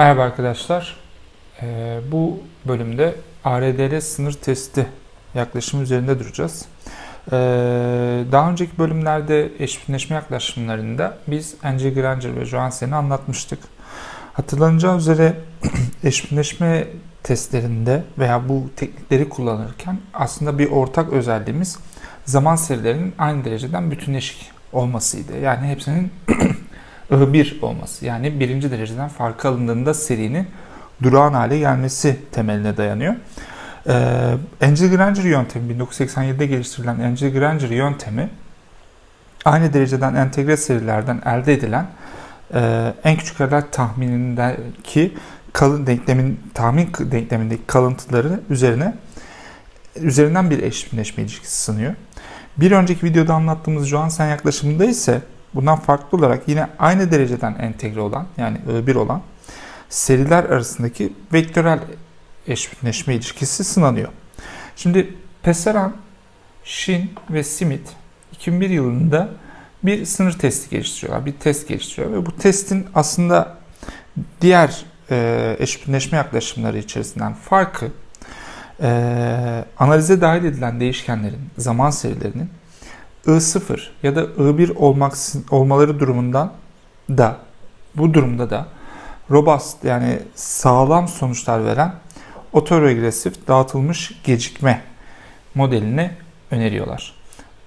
Merhaba arkadaşlar. Ee, bu bölümde ARDL sınır testi yaklaşımı üzerinde duracağız. Ee, daha önceki bölümlerde eşitleşme yaklaşımlarında biz Angie Granger ve Johansen'i anlatmıştık. Hatırlanacağı üzere eşitleşme testlerinde veya bu teknikleri kullanırken aslında bir ortak özelliğimiz zaman serilerinin aynı dereceden bütünleşik olmasıydı. Yani hepsinin I1 olması. Yani birinci dereceden farkı alındığında serinin durağan hale gelmesi temeline dayanıyor. Ee, Angel Granger yöntemi 1987'de geliştirilen Angel Granger yöntemi aynı dereceden entegre serilerden elde edilen e, en küçük aralar tahminindeki kalın denklemin tahmin denklemindeki kalıntıları üzerine üzerinden bir eşitleşme ilişkisi sınıyor. Bir önceki videoda anlattığımız Johansen yaklaşımında ise bundan farklı olarak yine aynı dereceden entegre olan yani I1 olan seriler arasındaki vektörel eşitleşme ilişkisi sınanıyor. Şimdi Pessaran, Shin ve Smith 2001 yılında bir sınır testi geliştiriyorlar. Bir test geliştiriyor ve bu testin aslında diğer e, yaklaşımları içerisinden farkı e, analize dahil edilen değişkenlerin zaman serilerinin I0 ya da I1 olmak, olmaları durumundan da bu durumda da robust yani sağlam sonuçlar veren otoregresif dağıtılmış gecikme modelini öneriyorlar.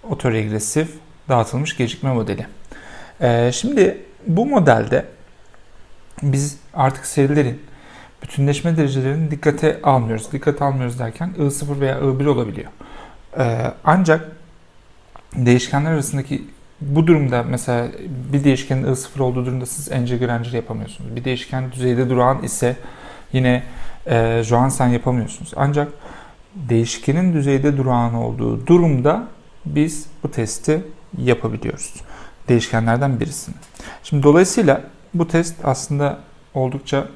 Otoregresif dağıtılmış gecikme modeli. Ee, şimdi bu modelde biz artık serilerin bütünleşme derecelerini dikkate almıyoruz. Dikkate almıyoruz derken I0 veya I1 olabiliyor. Ee, ancak değişkenler arasındaki bu durumda mesela bir değişkenin I0 olduğu durumda siz Angel Granger yapamıyorsunuz. Bir değişken düzeyde duran ise yine e, Johansen yapamıyorsunuz. Ancak değişkenin düzeyde durağan olduğu durumda biz bu testi yapabiliyoruz. Değişkenlerden birisini. Şimdi dolayısıyla bu test aslında oldukça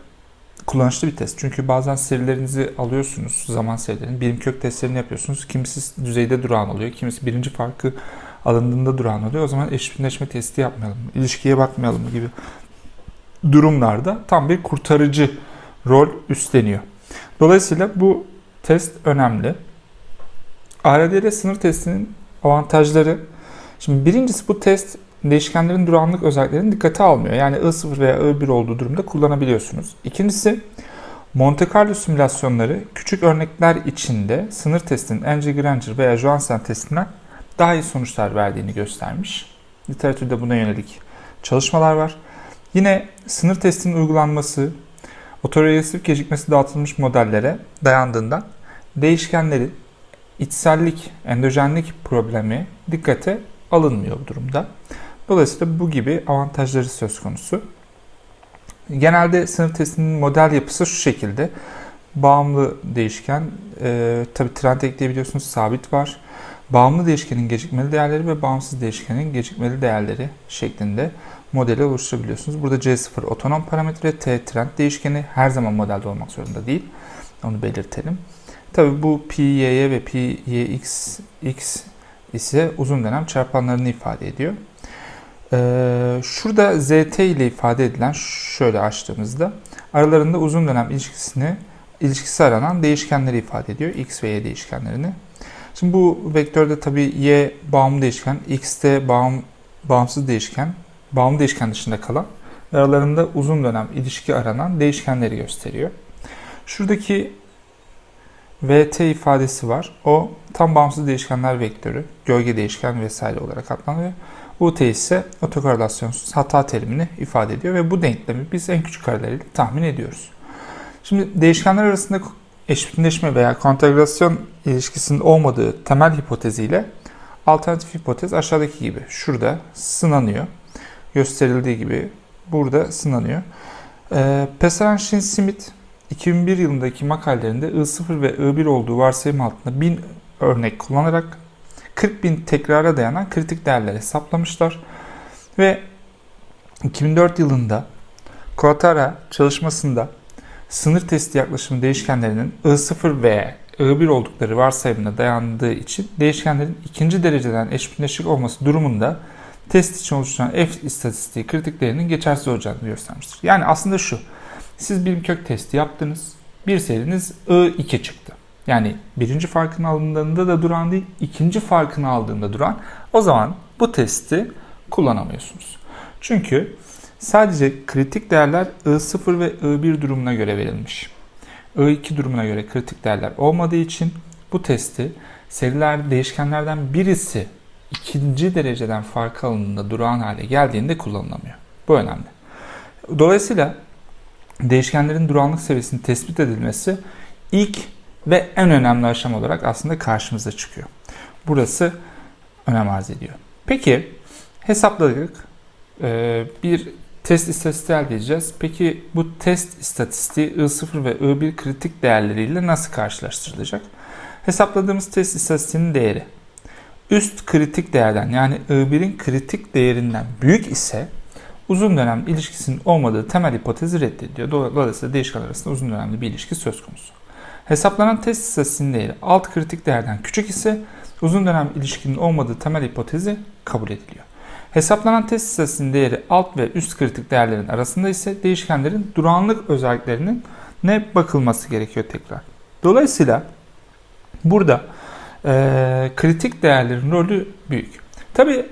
kullanışlı bir test. Çünkü bazen serilerinizi alıyorsunuz, zaman serilerini, birim kök testlerini yapıyorsunuz. Kimisi düzeyde durağan oluyor, kimisi birinci farkı alındığında durağan oluyor. O zaman eşitleşme testi yapmayalım, ilişkiye bakmayalım gibi durumlarda tam bir kurtarıcı rol üstleniyor. Dolayısıyla bu test önemli. ARDL sınır testinin avantajları. Şimdi birincisi bu test değişkenlerin durağanlık özelliklerini dikkate almıyor. Yani I0 veya I1 olduğu durumda kullanabiliyorsunuz. İkincisi Monte Carlo simülasyonları küçük örnekler içinde sınır testinin Angel Granger veya Johansen testinden daha iyi sonuçlar verdiğini göstermiş. Literatürde buna yönelik çalışmalar var. Yine sınır testinin uygulanması otoregresif gecikmesi dağıtılmış modellere dayandığından değişkenlerin içsellik, endojenlik problemi dikkate alınmıyor bu durumda. Dolayısıyla bu gibi avantajları söz konusu. Genelde sınıf testinin model yapısı şu şekilde. Bağımlı değişken, e, tabi trend ekleyebiliyorsunuz, sabit var. Bağımlı değişkenin gecikmeli değerleri ve bağımsız değişkenin gecikmeli değerleri şeklinde modeli oluşturabiliyorsunuz. Burada C0 otonom parametre, T trend değişkeni her zaman modelde olmak zorunda değil. Onu belirtelim. Tabi bu PYY ve PYX X ise uzun dönem çarpanlarını ifade ediyor. Ee, şurada ZT ile ifade edilen şöyle açtığımızda aralarında uzun dönem ilişkisini ilişkisi aranan değişkenleri ifade ediyor. X ve Y değişkenlerini. Şimdi bu vektörde tabi Y bağımlı değişken, X de bağım, bağımsız değişken, bağımlı değişken dışında kalan aralarında uzun dönem ilişki aranan değişkenleri gösteriyor. Şuradaki VT ifadesi var. O tam bağımsız değişkenler vektörü, gölge değişken vesaire olarak adlanıyor. UT ise otokorelasyonsuz hata terimini ifade ediyor ve bu denklemi biz en küçük kareleriyle tahmin ediyoruz. Şimdi değişkenler arasında eşitleşme veya kontegrasyon ilişkisinin olmadığı temel hipoteziyle alternatif hipotez aşağıdaki gibi şurada sınanıyor. Gösterildiği gibi burada sınanıyor. Ee, Pesaran Shin Smith 2001 yılındaki makalelerinde I0 ve I1 olduğu varsayım altında 1000 örnek kullanarak 40 bin tekrara dayanan kritik değerler hesaplamışlar. Ve 2004 yılında Quatara çalışmasında sınır testi yaklaşımı değişkenlerinin I0 ve I1 oldukları varsayımına dayandığı için değişkenlerin ikinci dereceden eşitleşik olması durumunda test için oluşturan F istatistiği kritiklerinin geçersiz olacağını göstermiştir. Yani aslında şu, Siz birim kök testi yaptınız. Bir seriniz I2 çıktı. Yani birinci farkın aldığında da duran değil, ikinci farkın aldığında duran. O zaman bu testi kullanamıyorsunuz. Çünkü sadece kritik değerler I0 ve I1 durumuna göre verilmiş. I2 durumuna göre kritik değerler olmadığı için bu testi seriler değişkenlerden birisi ikinci dereceden fark alındığında durağan hale geldiğinde kullanılamıyor. Bu önemli. Dolayısıyla değişkenlerin durağanlık seviyesinin tespit edilmesi ilk ve en önemli aşama olarak aslında karşımıza çıkıyor. Burası önem arz ediyor. Peki hesapladık. Ee, bir test istatistiği elde edeceğiz. Peki bu test istatistiği I0 ve I1 kritik değerleriyle nasıl karşılaştırılacak? Hesapladığımız test istatistiğinin değeri üst kritik değerden yani I1'in kritik değerinden büyük ise uzun dönem ilişkisinin olmadığı temel hipotezi reddediliyor. Dolayısıyla değişken arasında uzun dönemli bir ilişki söz konusu. Hesaplanan test istatistiğinin değeri alt kritik değerden küçük ise uzun dönem ilişkinin olmadığı temel hipotezi kabul ediliyor. Hesaplanan test istatistiğinin değeri alt ve üst kritik değerlerin arasında ise değişkenlerin durağanlık özelliklerinin ne bakılması gerekiyor tekrar. Dolayısıyla burada e, kritik değerlerin rolü büyük. Tabi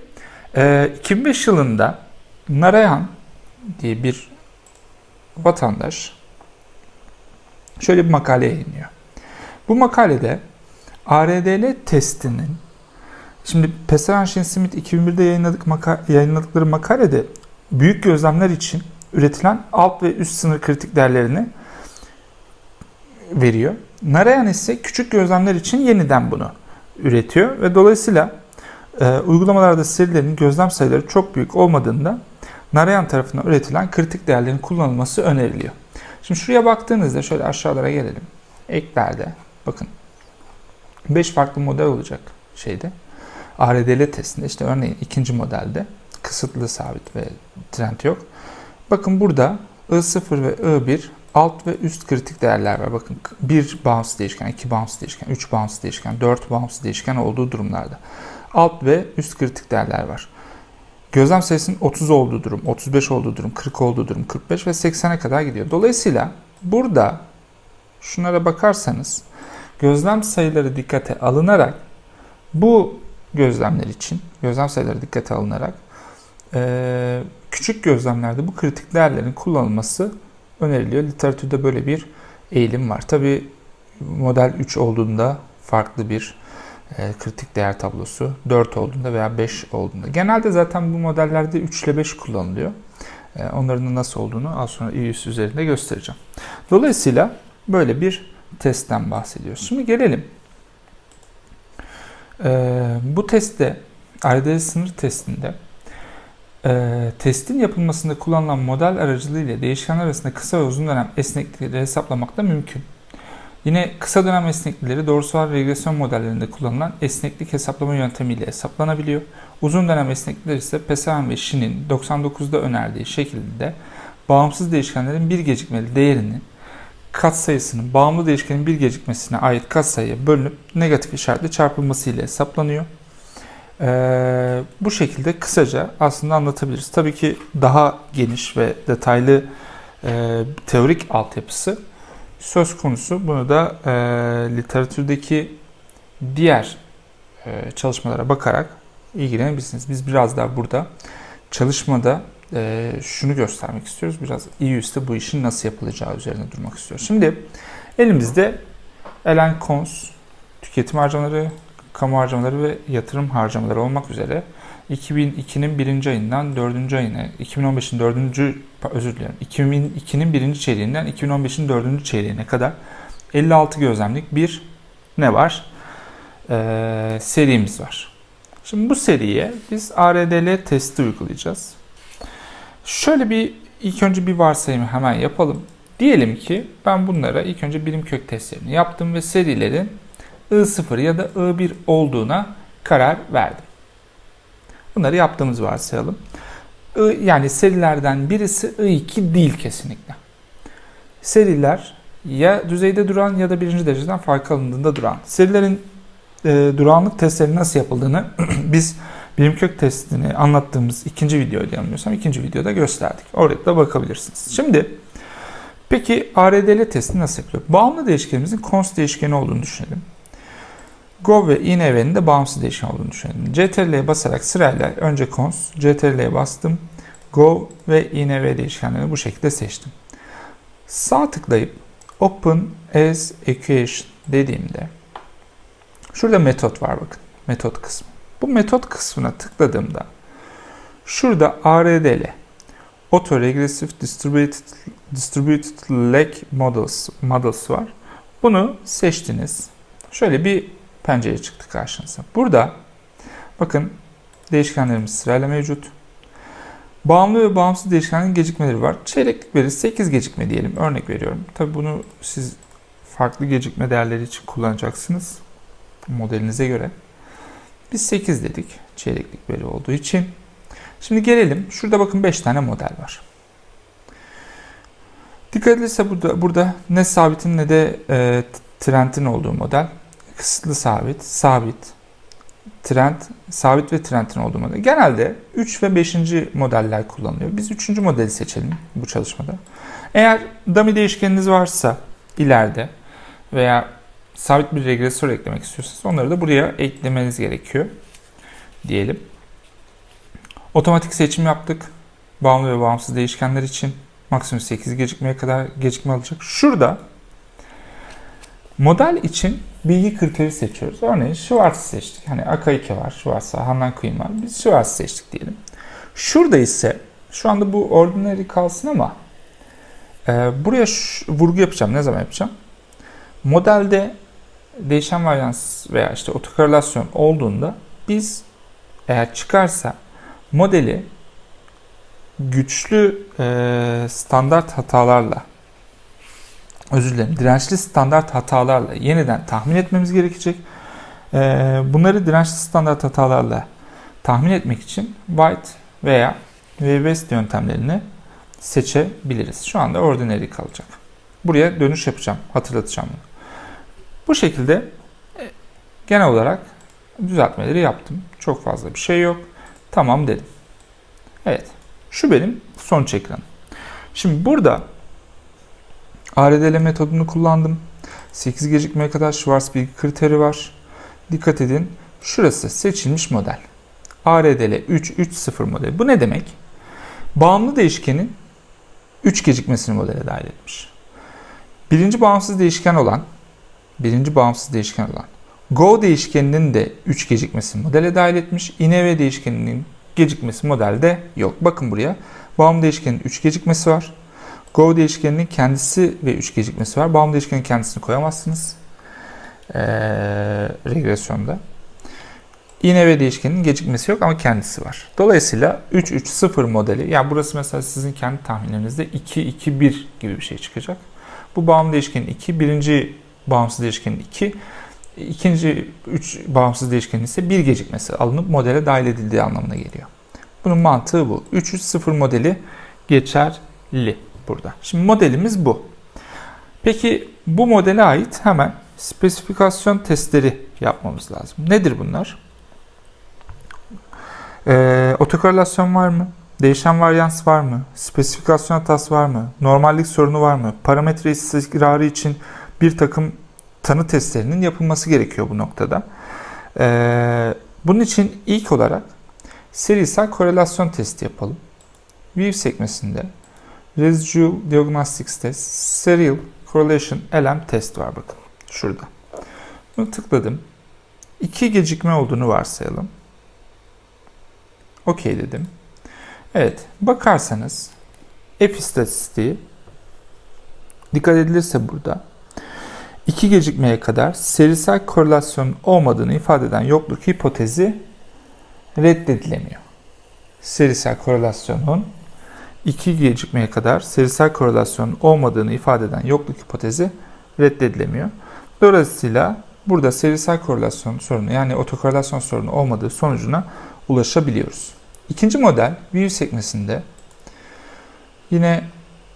e, 2005 yılında Narayan diye bir vatandaş şöyle bir makale yayınlıyor. Bu makalede ARDL testinin şimdi Pesaranşin Smith 2001'de yayınladık maka, yayınladıkları makalede büyük gözlemler için üretilen alt ve üst sınır kritik değerlerini veriyor. Narayan ise küçük gözlemler için yeniden bunu üretiyor ve dolayısıyla e, uygulamalarda serilerin gözlem sayıları çok büyük olmadığında Narayan tarafından üretilen kritik değerlerin kullanılması öneriliyor. Şimdi şuraya baktığınızda şöyle aşağılara gelelim. Eklerde bakın 5 farklı model olacak şeyde. ARDL testinde işte örneğin ikinci modelde kısıtlı sabit ve trend yok. Bakın burada I0 ve I1 alt ve üst kritik değerler var. Bakın bir bounce değişken, iki bounce değişken, üç bounce değişken, dört bounce değişken olduğu durumlarda. Alt ve üst kritik değerler var. Gözlem sayısının 30 olduğu durum, 35 olduğu durum, 40 olduğu durum, 45 ve 80'e kadar gidiyor. Dolayısıyla burada şunlara bakarsanız gözlem sayıları dikkate alınarak bu gözlemler için gözlem sayıları dikkate alınarak küçük gözlemlerde bu kritik değerlerin kullanılması öneriliyor. Literatürde böyle bir eğilim var. Tabi model 3 olduğunda farklı bir e, kritik değer tablosu, 4 olduğunda veya 5 olduğunda. Genelde zaten bu modellerde 3 ile 5 kullanılıyor. E, onların nasıl olduğunu az sonra İUS üzerinde göstereceğim. Dolayısıyla böyle bir testten bahsediyoruz. Şimdi gelelim. E, bu testte, RDS sınır testinde testin yapılmasında kullanılan model aracılığıyla değişkenler arasında kısa ve uzun dönem esneklikleri hesaplamak da mümkün. Yine kısa dönem esneklikleri doğrusal regresyon modellerinde kullanılan esneklik hesaplama yöntemiyle hesaplanabiliyor. Uzun dönem esneklikler ise Pesaren ve Shin'in 99'da önerdiği şekilde bağımsız değişkenlerin bir gecikmeli değerinin katsayısının bağımlı değişkenin bir gecikmesine ait katsayıya bölünüp negatif işaretle çarpılması ile hesaplanıyor. Ee, bu şekilde kısaca aslında anlatabiliriz. Tabii ki daha geniş ve detaylı e, teorik altyapısı söz konusu. Bunu da e, literatürdeki diğer e, çalışmalara bakarak ilgilenebilirsiniz. Biz biraz daha burada çalışmada e, şunu göstermek istiyoruz. Biraz üstte bu işin nasıl yapılacağı üzerine durmak istiyoruz. Şimdi elimizde Ellen Kons tüketim harcamaları, kamu harcamaları ve yatırım harcamaları olmak üzere 2002'nin birinci ayından dördüncü ayına, 2015'in dördüncü, özür dilerim, 2002'nin birinci çeyreğinden 2015'in dördüncü çeyreğine kadar 56 gözlemlik bir ne var? Ee, serimiz var. Şimdi bu seriye biz ARDL testi uygulayacağız. Şöyle bir ilk önce bir varsayımı hemen yapalım. Diyelim ki ben bunlara ilk önce birim kök testlerini yaptım ve serilerin I0 ya da I1 olduğuna karar verdim. Bunları yaptığımız varsayalım. Yani serilerden birisi I2 değil kesinlikle. Seriler ya düzeyde duran ya da birinci dereceden fark alındığında duran. Serilerin e, durağanlık testleri nasıl yapıldığını biz birim kök testini anlattığımız ikinci videoyu yanılmıyorsam ikinci videoda gösterdik. Orada da bakabilirsiniz. Şimdi Peki ARDL testi nasıl yapılıyor? Bağımlı değişkenimizin const değişkeni olduğunu düşünelim. Go ve inev'nin de bağımsız değişken olduğunu düşünelim. CTRL'ye basarak sırayla önce const, CTRL'ye bastım. Go ve inev değişkenlerini bu şekilde seçtim. Sağ tıklayıp Open as Equation dediğimde şurada metot var bakın. Metot kısmı. Bu metot kısmına tıkladığımda şurada ARDL Auto Regressive Distributed, Distributed Lag Models, models var. Bunu seçtiniz. Şöyle bir pencere çıktı karşınıza. Burada bakın değişkenlerimiz sırayla mevcut. Bağımlı ve bağımsız değişkenlerin gecikmeleri var. Çeyreklik veri 8 gecikme diyelim. Örnek veriyorum. Tabi bunu siz farklı gecikme değerleri için kullanacaksınız. Modelinize göre. Biz 8 dedik. Çeyreklik veri olduğu için. Şimdi gelelim. Şurada bakın 5 tane model var. Dikkat edilirse burada, burada ne sabitin ne de e, trendin olduğu model. Kısıtlı sabit, sabit, trend, sabit ve trendin olduğu model. Genelde 3 ve 5. modeller kullanılıyor. Biz 3. modeli seçelim bu çalışmada. Eğer dummy değişkeniniz varsa ileride veya sabit bir regresör eklemek istiyorsanız onları da buraya eklemeniz gerekiyor diyelim. Otomatik seçim yaptık. Bağımlı ve bağımsız değişkenler için maksimum 8 gecikmeye kadar gecikme alacak. Şurada model için bilgi kriteri seçiyoruz. Örneğin Schwarz seçtik. Hani AK2 var, Schwarz var, Handan Queen var. Biz Schwarz seçtik diyelim. Şurada ise şu anda bu ordinary kalsın ama e, buraya şu, vurgu yapacağım. Ne zaman yapacağım? Modelde değişen varyans veya işte otokorelasyon olduğunda biz eğer çıkarsa modeli güçlü e, standart hatalarla özür dilerim dirençli standart hatalarla yeniden tahmin etmemiz gerekecek. E, bunları dirençli standart hatalarla tahmin etmek için white veya west yöntemlerini seçebiliriz. Şu anda ordinary kalacak. Buraya dönüş yapacağım. Hatırlatacağım bunu. Bu şekilde genel olarak düzeltmeleri yaptım. Çok fazla bir şey yok. Tamam dedim. Evet. Şu benim sonuç ekranım. Şimdi burada ARDL metodunu kullandım. 8 gecikmeye kadar Schwarz bilgi kriteri var. Dikkat edin. Şurası seçilmiş model. ARDL 330 modeli. Bu ne demek? Bağımlı değişkenin 3 gecikmesini modele dahil etmiş. Birinci bağımsız değişken olan birinci bağımsız değişken olan Go değişkeninin de 3 gecikmesi modele dahil etmiş. INV değişkeninin gecikmesi modelde yok. Bakın buraya. Bağımlı değişkenin 3 gecikmesi var. Go değişkeninin kendisi ve 3 gecikmesi var. Bağımlı değişkenin kendisini koyamazsınız. Ee, regresyonda. INV değişkeninin gecikmesi yok ama kendisi var. Dolayısıyla 3-3-0 modeli, yani burası mesela sizin kendi tahminlerinizde 2-2-1 gibi bir şey çıkacak. Bu bağımlı değişkenin 2, birinci bağımsız değişkenin 2, ikinci 3 bağımsız değişkenin ise bir gecikmesi alınıp modele dahil edildiği anlamına geliyor. Bunun mantığı bu. 3-3-0 modeli geçerli burada. Şimdi modelimiz bu. Peki bu modele ait hemen spesifikasyon testleri yapmamız lazım. Nedir bunlar? Ee, otokorelasyon var mı? Değişen varyans var mı? Spesifikasyon hatası var mı? Normallik sorunu var mı? Parametre istikrarı için bir takım tanı testlerinin yapılması gerekiyor bu noktada. Ee, bunun için ilk olarak serisel korelasyon testi yapalım. View sekmesinde Residual Diagnostics Test, Serial Correlation LM Test var bakın. Şurada. Bunu tıkladım. İki gecikme olduğunu varsayalım. OK dedim. Evet, bakarsanız F istatistiği dikkat edilirse burada iki gecikmeye kadar serisel korelasyon olmadığını ifade eden yokluk hipotezi reddedilemiyor. Serisel korelasyonun iki gecikmeye kadar serisel korelasyon olmadığını ifade eden yokluk hipotezi reddedilemiyor. Dolayısıyla burada serisel korelasyon sorunu yani otokorelasyon sorunu olmadığı sonucuna ulaşabiliyoruz. İkinci model view sekmesinde yine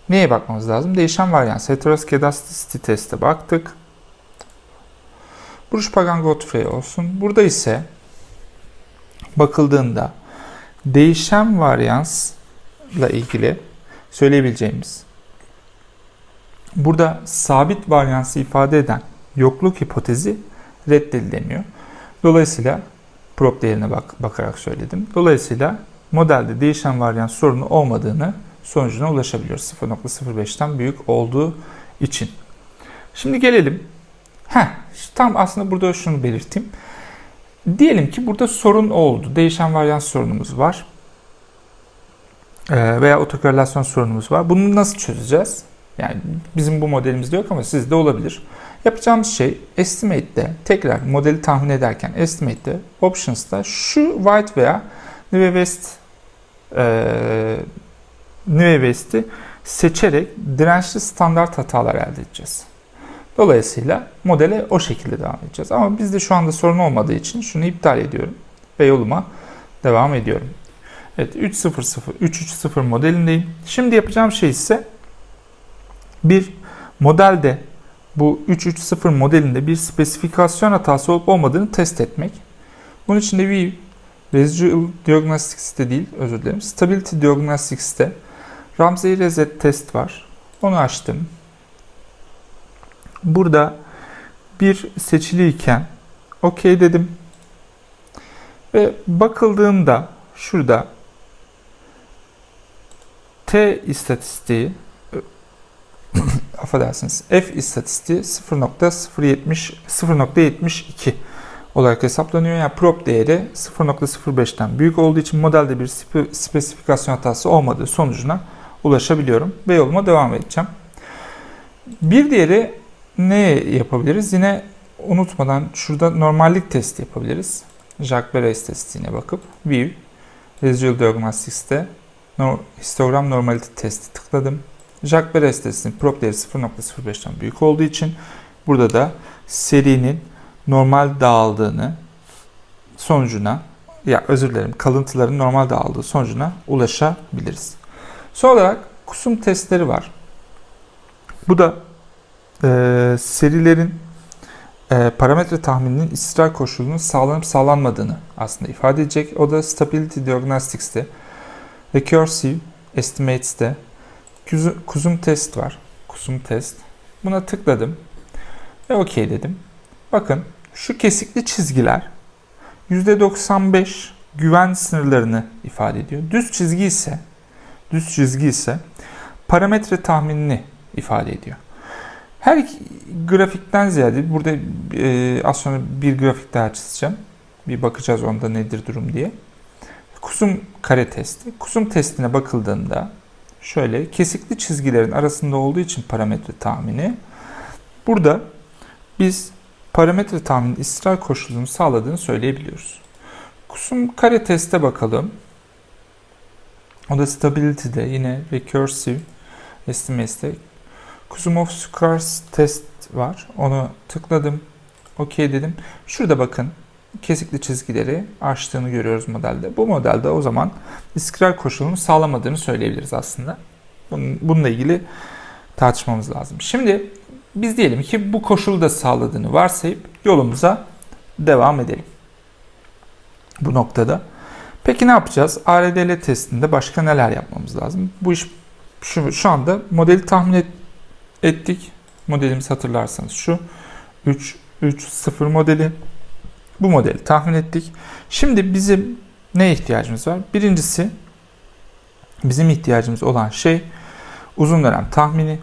neye bakmamız lazım? Değişen varyans heteroskedasticity teste baktık. Bruce Pagan Godfrey olsun. Burada ise bakıldığında değişen varyansla ilgili söyleyebileceğimiz Burada sabit varyansı ifade eden yokluk hipotezi reddedilemiyor. Dolayısıyla prop değerine bak, bakarak söyledim. Dolayısıyla modelde değişen varyans sorunu olmadığını sonucuna ulaşabiliyoruz. 0.05'ten büyük olduğu için. Şimdi gelelim. Heh, tam aslında burada şunu belirteyim. Diyelim ki burada sorun oldu. Değişen varyans sorunumuz var. Ee, veya otokorelasyon sorunumuz var. Bunu nasıl çözeceğiz? Yani bizim bu modelimizde yok ama sizde olabilir. Yapacağımız şey estimate'de tekrar modeli tahmin ederken estimate'de options'ta şu white veya New West e, New West'i seçerek dirençli standart hatalar elde edeceğiz. Dolayısıyla modele o şekilde devam edeceğiz. Ama bizde şu anda sorun olmadığı için şunu iptal ediyorum ve yoluma devam ediyorum. Evet 3.0.0 3.3.0 modelindeyim. Şimdi yapacağım şey ise bir modelde bu 3.3.0 modelinde bir spesifikasyon hatası olup olmadığını test etmek. Bunun için de bir Residual Diagnostics'te değil, özür dilerim. Stability Diagnostics'te Ramsey Reset test var. Onu açtım. Burada bir seçiliyken OK dedim. Ve bakıldığında şurada T istatistiği affedersiniz F istatistiği 0.070 0.72 olarak hesaplanıyor. Yani prop değeri 0.05'ten büyük olduğu için modelde bir spe- spesifikasyon hatası olmadığı sonucuna ulaşabiliyorum ve yoluma devam edeceğim. Bir diğeri ne yapabiliriz? Yine unutmadan şurada normallik testi yapabiliriz. Jacques Beres istatistiğine bakıp View Residual Diagnostics'te histogram normality testi tıkladım. Jacques Beres testinin prop değeri 0.05'ten büyük olduğu için burada da serinin normal dağıldığını sonucuna ya özür dilerim kalıntıların normal dağıldığı sonucuna ulaşabiliriz. Son olarak kusum testleri var. Bu da e, serilerin e, parametre tahmininin istikrar koşulunun sağlanıp sağlanmadığını aslında ifade edecek. O da Stability Diagnostics'te, Recursive Estimates'te, kusum test var. Kusum test. Buna tıkladım ve OK dedim. Bakın şu kesikli çizgiler %95 güven sınırlarını ifade ediyor. Düz çizgi ise düz çizgi ise parametre tahminini ifade ediyor. Her grafikten ziyade burada e, az sonra bir grafik daha çizeceğim. Bir bakacağız onda nedir durum diye. Kusum kare testi. Kusum testine bakıldığında şöyle kesikli çizgilerin arasında olduğu için parametre tahmini burada biz parametre tahminin istikrar koşulunu sağladığını söyleyebiliyoruz. Kusum kare teste bakalım. O da stability'de yine recursive estimates'te Kusumov Scars test var. Onu tıkladım. OK dedim. Şurada bakın kesikli çizgileri açtığını görüyoruz modelde. Bu modelde o zaman istikrar koşulunu sağlamadığını söyleyebiliriz aslında. Bununla ilgili tartışmamız lazım. Şimdi biz diyelim ki bu koşulu da sağladığını varsayıp yolumuza devam edelim. Bu noktada. Peki ne yapacağız? ARDL testinde başka neler yapmamız lazım? Bu iş şu, şu anda modeli tahmin et, ettik. Modelimiz hatırlarsanız şu 3 3 0 modeli. Bu modeli tahmin ettik. Şimdi bizim ne ihtiyacımız var? Birincisi bizim ihtiyacımız olan şey uzun dönem tahmini.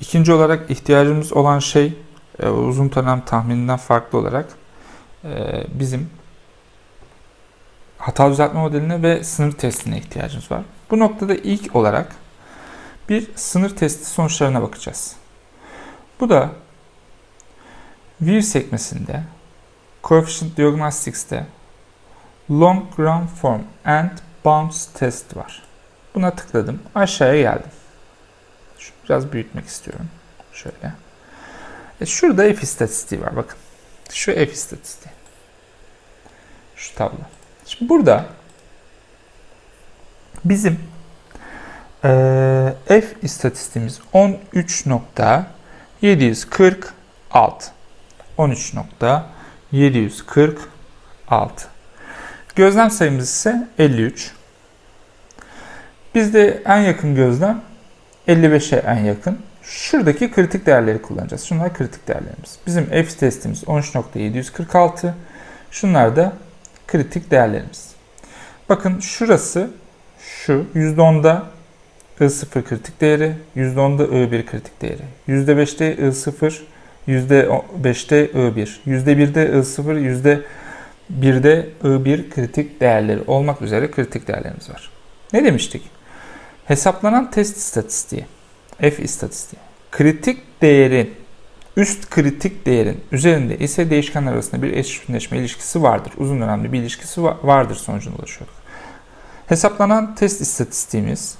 İkinci olarak ihtiyacımız olan şey e, uzun dönem tahmininden farklı olarak e, bizim hata düzeltme modeline ve sınır testine ihtiyacımız var. Bu noktada ilk olarak bir sınır testi sonuçlarına bakacağız. Bu da View sekmesinde Coefficient Diagnostics'te Long Run Form and Bounce Test var. Buna tıkladım. Aşağıya geldim. Şu biraz büyütmek istiyorum. Şöyle. E şurada F istatistiği var. Bakın. Şu F istatistiği. Şu tablo. Şimdi burada bizim e, F istatistiğimiz 13.746 13.746 Gözlem sayımız ise 53. Bizde en yakın gözlem 55'e en yakın. Şuradaki kritik değerleri kullanacağız. Şunlar kritik değerlerimiz. Bizim f testimiz 13.746. Şunlar da kritik değerlerimiz. Bakın şurası şu %10'da I0 kritik değeri, %10'da I1 kritik değeri, %5'te I0, %5'te I1, %1'de I0, %1'de I1 kritik değerleri olmak üzere kritik değerlerimiz var. Ne demiştik? Hesaplanan test istatistiği, F istatistiği, kritik değerin üst kritik değerin üzerinde ise değişkenler arasında bir eşitleşme ilişkisi vardır. Uzun dönemli bir ilişkisi vardır sonucuna ulaşıyorduk. Hesaplanan test istatistiğimiz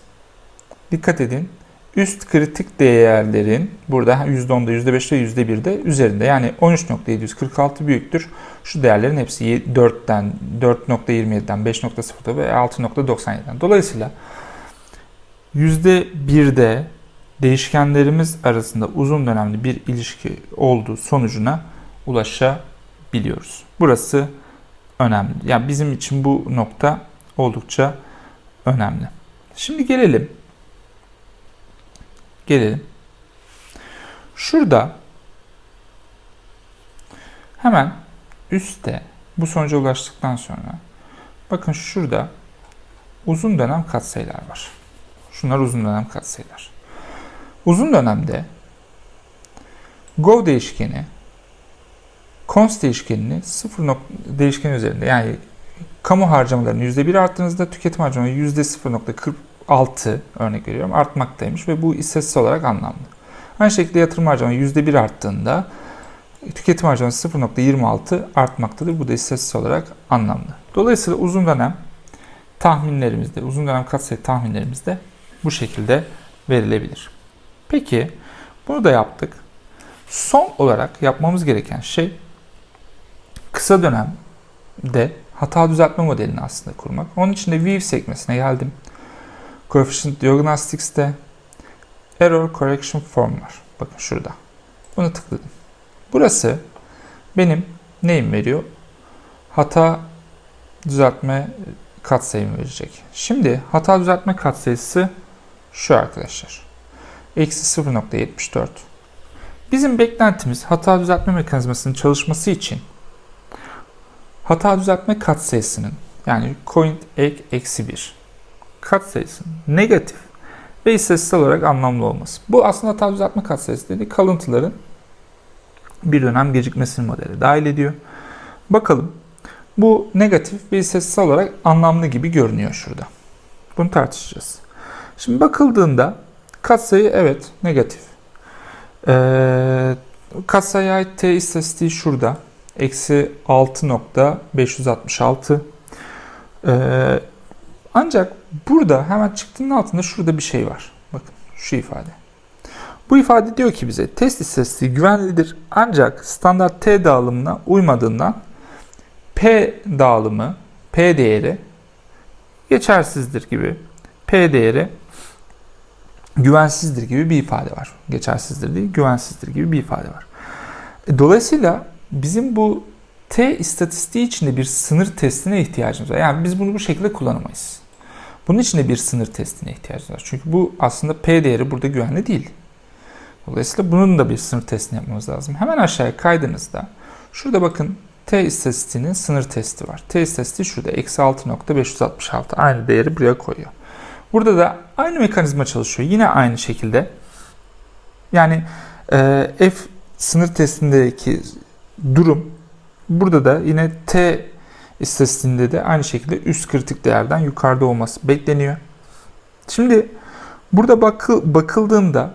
dikkat edin üst kritik değerlerin burada %10'da, %5'te, %1'de üzerinde. Yani 13.746 büyüktür. Şu değerlerin hepsi 4'ten, 4.27'den, 5.0'da ve 6.97'den. Dolayısıyla %1'de değişkenlerimiz arasında uzun dönemli bir ilişki olduğu sonucuna ulaşabiliyoruz. Burası önemli. Yani bizim için bu nokta oldukça önemli. Şimdi gelelim. Gelelim. Şurada hemen üstte bu sonuca ulaştıktan sonra bakın şurada uzun dönem katsayılar var. Şunlar uzun dönem katsayılar. Uzun dönemde Go değişkeni const değişkenini sıfır değişken üzerinde yani kamu harcamalarını %1 arttığınızda tüketim harcamaları %0.46 örnek veriyorum artmaktaymış ve bu istatistik olarak anlamlı. Aynı şekilde yatırım harcamaları %1 arttığında tüketim harcaması 0.26 artmaktadır. Bu da istatistik olarak anlamlı. Dolayısıyla uzun dönem tahminlerimizde, uzun dönem katsayı tahminlerimizde bu şekilde verilebilir. Peki bunu da yaptık. Son olarak yapmamız gereken şey kısa dönemde hata düzeltme modelini aslında kurmak. Onun için de Weave sekmesine geldim. Coefficient Diagnostics'te Error Correction Form var. Bakın şurada. Bunu tıkladım. Burası benim neyim veriyor? Hata düzeltme katsayımı verecek. Şimdi hata düzeltme katsayısı şu arkadaşlar. Eksi 0.74. Bizim beklentimiz hata düzeltme mekanizmasının çalışması için hata düzeltme katsayısının yani coint ek eksi 1 katsayısının negatif ve istatistiksel olarak anlamlı olması. Bu aslında hata düzeltme katsayısı dediği kalıntıların bir dönem gecikmesini modeli dahil ediyor. Bakalım bu negatif ve istatistiksel olarak anlamlı gibi görünüyor şurada. Bunu tartışacağız. Şimdi bakıldığında katsayı evet negatif. Ee, katsayıya ait t istatistiği şurada. Eksi 6.566. Ee, ancak burada hemen çıktığının altında şurada bir şey var. Bakın şu ifade. Bu ifade diyor ki bize test istatistiği güvenlidir ancak standart t dağılımına uymadığından p dağılımı, p değeri geçersizdir gibi. P değeri güvensizdir gibi bir ifade var. Geçersizdir değil, güvensizdir gibi bir ifade var. E, dolayısıyla bizim bu T istatistiği içinde bir sınır testine ihtiyacımız var. Yani biz bunu bu şekilde kullanamayız. Bunun için de bir sınır testine ihtiyacımız var. Çünkü bu aslında P değeri burada güvenli değil. Dolayısıyla bunun da bir sınır testini yapmamız lazım. Hemen aşağıya kaydığınızda şurada bakın T istatistiğinin sınır testi var. T istatistiği şurada. Eksi 6.566. Aynı değeri buraya koyuyor. Burada da aynı mekanizma çalışıyor. Yine aynı şekilde. Yani e, F sınır testindeki durum burada da yine T istatistiğinde de aynı şekilde üst kritik değerden yukarıda olması bekleniyor. Şimdi burada bakı, bakıldığında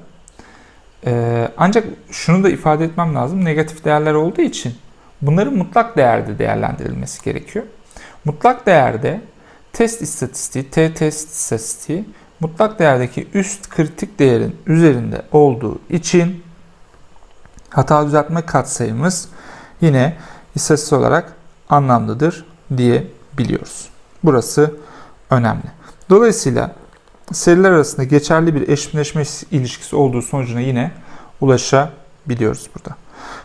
e, ancak şunu da ifade etmem lazım. Negatif değerler olduğu için bunların mutlak değerde değerlendirilmesi gerekiyor. Mutlak değerde test istatistiği, t test istatistiği mutlak değerdeki üst kritik değerin üzerinde olduğu için hata düzeltme katsayımız yine istatistik olarak anlamlıdır diyebiliyoruz. Burası önemli. Dolayısıyla seriler arasında geçerli bir eşleşme ilişkisi olduğu sonucuna yine ulaşabiliyoruz burada.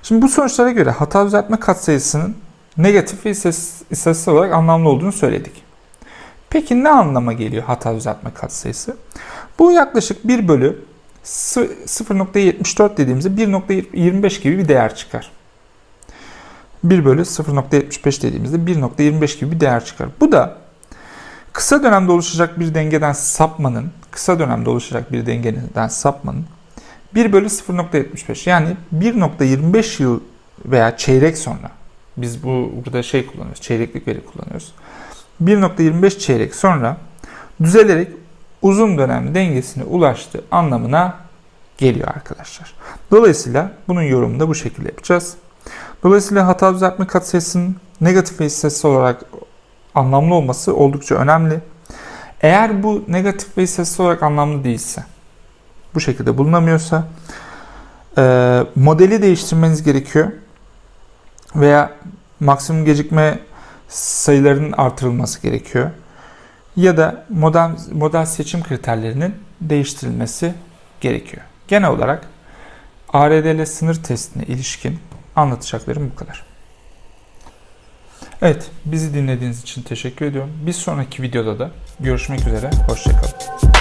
Şimdi bu sonuçlara göre hata düzeltme katsayısının negatif ve istatistik olarak anlamlı olduğunu söyledik. Peki ne anlama geliyor hata düzeltme katsayısı? Bu yaklaşık 1 bölü sı- 0.74 dediğimizde 1.25 gibi bir değer çıkar. 1 bölü 0.75 dediğimizde 1.25 gibi bir değer çıkar. Bu da kısa dönemde oluşacak bir dengeden sapmanın, kısa dönemde oluşacak bir dengeden sapmanın 1 bölü 0.75 yani 1.25 yıl veya çeyrek sonra biz bu burada şey kullanıyoruz, çeyreklik veri kullanıyoruz. 1.25 çeyrek sonra düzelerek uzun dönem dengesine ulaştığı anlamına geliyor arkadaşlar. Dolayısıyla bunun yorumunu da bu şekilde yapacağız. Dolayısıyla hata düzeltme katsayısının negatif ve hissesi olarak anlamlı olması oldukça önemli. Eğer bu negatif ve hissesi olarak anlamlı değilse, bu şekilde bulunamıyorsa e, modeli değiştirmeniz gerekiyor veya maksimum gecikme sayılarının artırılması gerekiyor. Ya da model, model seçim kriterlerinin değiştirilmesi gerekiyor. Genel olarak ARDL sınır testine ilişkin anlatacaklarım bu kadar. Evet, bizi dinlediğiniz için teşekkür ediyorum. Bir sonraki videoda da görüşmek üzere, hoşçakalın.